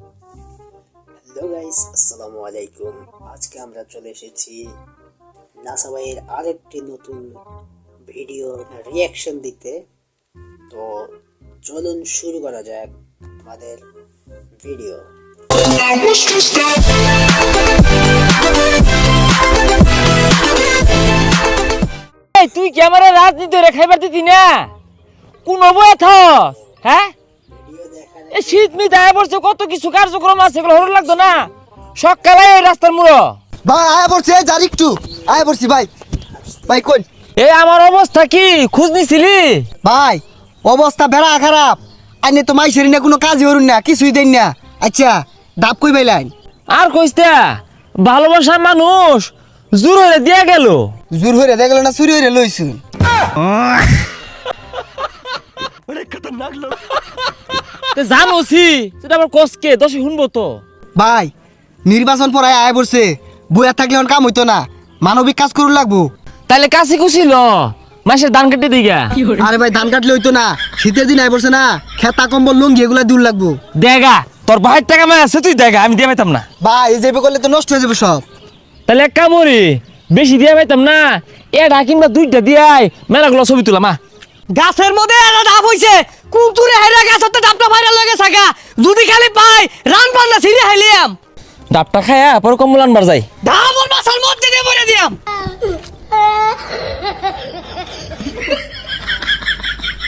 Hello guys, আসসালামু আলাইকুম। আজকে আমরা চলে এসেছি নাসাবাইয়ের আরেকটি নতুন ভিডিও রিয়াকশন দিতে। তো চলুন শুরু করা যাক আমাদের ভিডিও তুই কি আমার রাজনীতি রে খাইবার দিতি না? কোন বয়ে থস হ্যাঁ? এই শীত মি দায় পড়ছে কত কিছু কার্যক্রম আছে এগুলো হরণ লাগতো না? সকালে এই রাস্তার মুড়ো। ভাই আয়া পড়ছি এই যার একটু। আয়া পড়ছি ভাই। ভাই কোন এই আমার অবস্থা কি? খোঁজ নিছিলি? ভাই অবস্থা বেড়া খারাপ। আইনে তো মাইসের না কোনো কাজই হরুন না কিছুই দেন না। আচ্ছা ডাব কই বাইলাইন আর কইস্তা ভালোবাসার মানুষ জোর হয়ে দিয়া গেল। জোর হইরে দেখল না চুরি হইরে লইছুন। তো জানোছি সেটা আবার কসকে দশে শুনব তো। ভাই নির্বাচন পড়ায় আয়া পড়ছে বইয়া থাকলে এখন কাম হইতো না। মানবিক কাজ করুন লাগবো। তাহলে কাছে কুছিল মাসের ধান কেটে দিগা। আরে ভাই ধান কাটলে হইতো না। শীতের দিন আয় পড়ছে না। খেতা কম্বল লুঙ্গি এগুলা দূর লাগবো। দেগা তোর ভাইয়ের টাকা মায় আছে তুই দেগা আমি দিয়ে পাইতাম না। ভাই এই যাবে করলে তো নষ্ট হয়ে যাবে সব। তাহলে এক কামড়ি বেশি দিয়ে পাইতাম না এটা কিংবা দুইটা দিয়াই মেলাগুলো ছবি তুলাম মা। গাছের মধ্যে একটা ডাব হইছে। কোন তুরে হেরা গাছের তো ডাবটা ভাইরাল হয়ে গেছে গা। যদি খালি পাই রান পান্না ছিঁড়ে হাইলিয়াম ডাবটা খায়া পরে কম্বল আনবার যাই। ডাব ওর বাসার মধ্যে দিয়ে বলে দিয়াম।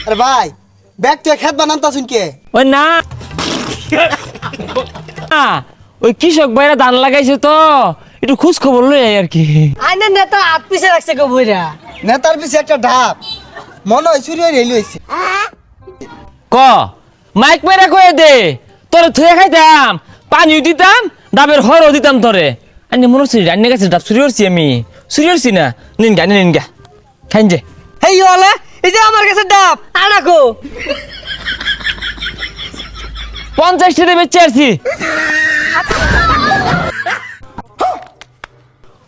আরে ভাই ব্যাগ তুই খেত বানান তা শুনকে ওই না। না, ওই কৃষক ভাইরা ধান লাগাইছে তো একটু খোঁজ খবর লই আই আর কি। আইনের নেতা হাত পিছে রাখছে গো বইরা নেতার পিছে একটা ঢাপ মনে হয় চুরি হয়ে লইছে ক মাইক মেরা কয়ে দে তোরে থুয়ে খাইতাম পানিও দিতাম ডাবের হরও দিতাম তোরে। আনি মনে হচ্ছে রান্না গেছে ডাব চুরি করছি আমি। চুরি করছি না নিন গা নিন গা। খাইন যে। হেই হলে এই যে আমার কাছে ডাব আনাকো পঞ্চাশ টাকা বেচে আসছি।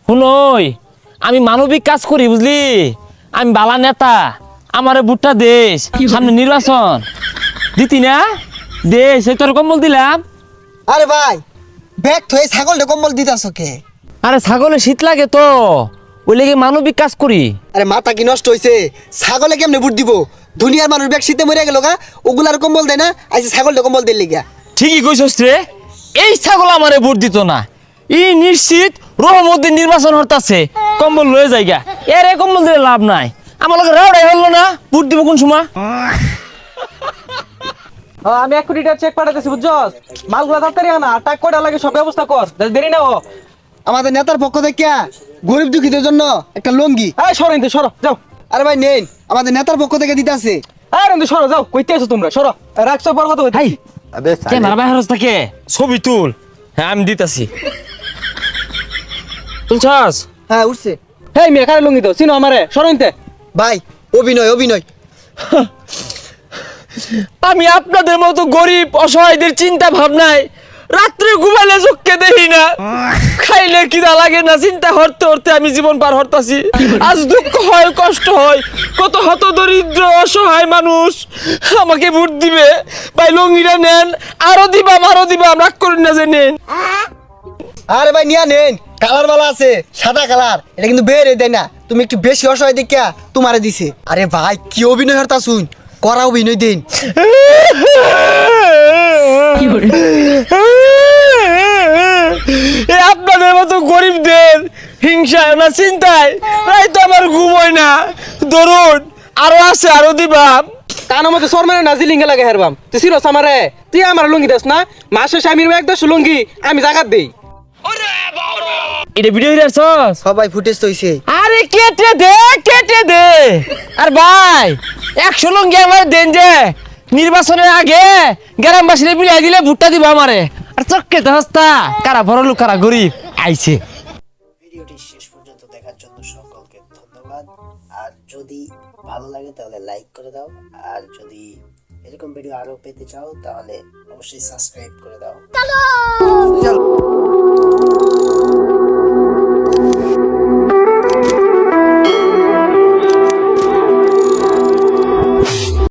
শুনই আমি মানবিক কাজ করি বুঝলি? আমি বালা নেতা। আমারে বুটটা দেশ সামনে নির্বাচন। দিতি না? দেশ এই তোর কম্বল দিলাম। আরে ভাই ব্যাগ থয়ে ছাগলটা কম্বল দিতাছ কে? আরে ছাগলে শীত লাগে তো। ওই লেগে মানবিক কাজ করি। আরে মাথা কি নষ্ট হইছে? ছাগলে কেমনে বুট দিব? দুনিয়ার মানুষ ব্যাগ শীতে মরে গেল গা ওগুলার কম্বল দেয় না আইসে ছাগলটা কম্বল দিল লিগা। ঠিকই কইছস রে। এই ছাগল আমারে ভোট দিত না। ই নিশ্চিত রহমদ্দিন নির্বাচন হরতাছে। কম্বল লয়ে যাইগা। এর কম্বল দিলে লাভ নাই। আমার লগে রাউডাই হলো না ভোট দিব কোন সময়? আমি এক কোটি টাকা চেক পাঠাতেছি বুঝছস? মালগুলা তাড়াতাড়ি আনা আর টাকা কয়টা লাগে সব ব্যবস্থা কর দেরি না আমাদের নেতার পক্ষ থেকে গরিব দুঃখীদের জন্য একটা লঙ্গি। এই সরো ইন্দু সরো যাও। আরে ভাই নেন আমাদের নেতার পক্ষ থেকে দিতাছে। আর ইন্দু সরো যাও কইতে আছো তোমরা সরো। রাখছো পর কথা হাই কইতে ক্যামেরা বাইরে থাকে ছবি তুল। হ্যাঁ আমি দিতাছি। তুলছস? হ্যাঁ উঠছে। হেই মেয়ে কারে লুঙ্গি তো চিনো আমারে সরো ইনতে ভাই অভিনয় অভিনয়। আমি আপনাদের মতো গরিব অসহায়দের চিন্তা ভাবনায় রাত্রে ঘুমাইলে চোখকে দেখি না। খাইলে কিনা লাগে না চিন্তা হরতে হরতে আমি জীবন পার হরতাছি আজ দুঃখ হয় কষ্ট হয় কত হত দরিদ্র অসহায় মানুষ আমাকে ভোট দিবে। ভাই লঙ্গিরা নেন আরও দিবাম আরও দিবাম রাগ করেন না যে নেন। আরে ভাই নিয়া নেন। কালার বালা আছে সাদা কালার। এটা কিন্তু বের দেয় না। তুমি একটু বেশি অসহায় দেখিয়া তোমারে দিছে। আরে ভাই কি অভিনয় হরতা শুন। করা অভিনয় দিন। আপনাদের মতো গরিবদের হিংসায় না চিন্তায় তাই তো আমার ঘুম হয় না। ধরুন আরও আছে আরও দিবাম কানের মধ্যে সর মানে নাজি লিঙ্গে লাগে হেরবাম। তুই চিনোস আমারে। তুই আমার লুঙ্গি দাস না? মাসে স্বামীর এক দশ লুঙ্গি আমি জাগাত দেই। এটা ভিডিও হিরাছস সবাই ফুটেজ তৈছে। আরে কেটে দে কেটে দে। আর ভাই একশো লঙ্গি আমার দেন যে নির্বাচনের আগে গ্রামবাসীরা বিলিয়ে দিলে ভুট্টা দিব আমারে। আর চক্কে হস্তা কারা বড় লোক কারা গরিব আইছে। ভিডিওটি শেষ পর্যন্ত দেখার জন্য সকলকে ধন্যবাদ। আর যদি ভালো লাগে তাহলে লাইক করে দাও। আর যদি এরকম ভিডিও আরও পেতে চাও তাহলে অবশ্যই সাবস্ক্রাইব করে দাও।